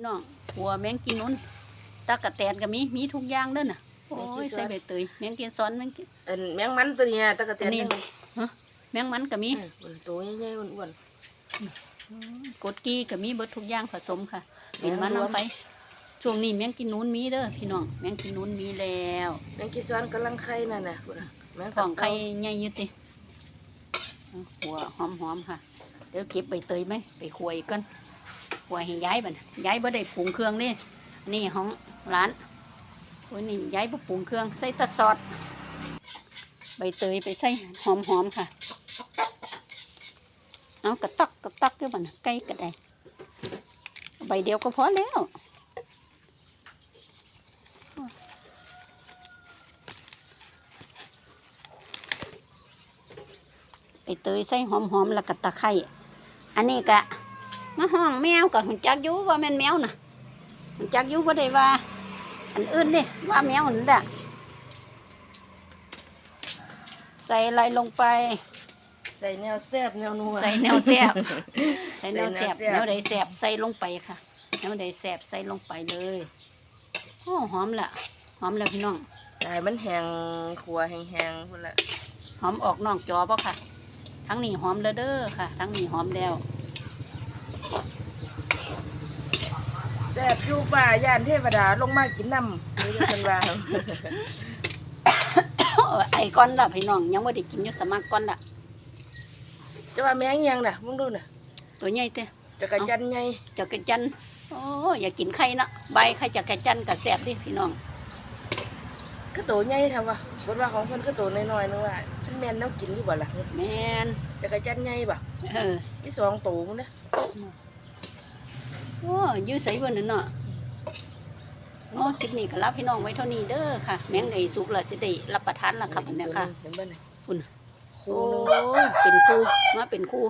พี่น้องหัวแมงกินนุ่นตากะแตนก็มีมีทุกอย่างเด้อน่ะโอ้แมงกิยนซ้อนใส่ใบเตยแมงกินซ้อนแมงกินอันแมงมันตัวเนี้ยตะกะเตียนอันนี้นี่ฮะแมงมันก็มีมันตัวใหญ่ๆอ้วนกดกี้ก็มีเบิดทุกอย่างผสมค่ะๆบินมาน้ำไฟช่วงนี้แมงกินนุ่นมีเด้อพี่น้องแมงกินนุ่นมีแล้วแมงกีซ้อนกำลังไข่นั่นน่ะพุ่นน่ะแมงของไข่เต่าใหญ่อยุติหัวหอมๆค่ะ เดี๋ยวเก็บใบเตยไหมไปขวยกัน ขวยให้ย้ายบัดย้ายบ่ได้ปรุงเครื่องนี่นี่ของร้านโอ้ยนี่ย้ายบ่ปรุงเครื่องใส่ตัดซอสใบเตยไปใส่หอมๆค่ะเอากระตักกระตักด้วยบัดน่ะไก่ก็ได้ใบเดียวก็พอแล้วไปเตยใส่หอมๆแล้วก็ตะไคร้อันนี้กะ มาห้องแมวกับหุ่นจักอยูว่าแม่นแมวน่ะหุ่นจักอยูบ่ได้ว่า อันอื่นนี่ว่าแมวนั่นแหละใส่อะไรลงไป ใส่แนวแซ่บแนวนัวใส่แนวแซ่บใส่แนวแซ่บใส่แนวแซ่บแนวใดแซ่บใส่ลงไปค่ะแนวใดแซ่บใส่ลงไปเลยโอ้หอมละหอมแล้วพี่น้องได้มันแห้งขัวแห้งๆพุ่นละหอมออกนอกจอป่ะค่ะ ทั้งนี้หอมแล้วเด้อค่ะ ทั้งนี้หอมแล้ว แซ่บ อยู่ป่าย่านเทวดาลงมากินน้ำนี่เพิ่นว่า ไอ้ก้อนละพี่น้องยังไม่ได้กินอยู่สมัครก้อนละจะว่าแมงอิหยังน่ะมึงดูน่ะตัวใหญ่เต้จักรจันทร์ใหญ่จักรจันทร์โอ้อยากกินไข่เนาะใบไข่จักรจันทร์กับแสบดิพี่น้องคือโตใหญ่แท้วะบทว่าของเพิ่นคือโตน้อยๆนึกว่ามันแม่นแนวกินอยู่บ่ล่ะแมนจักรจันทร์ใหญ่บ่เออมีสองโตพุ่นเด้อโอ้ยื้อใส่เบนนั่นเนาะ โอ้คลิปนี้ก็รับพี่น้องไว้เท่านี้เด้อค่ะ แมงไก่สุกแล้วจะได้รับประทานและครับเนี่ยค่ะเห็นบ่น่ะคุณคูโอ้นึงยเป็นครูมาเป็นครู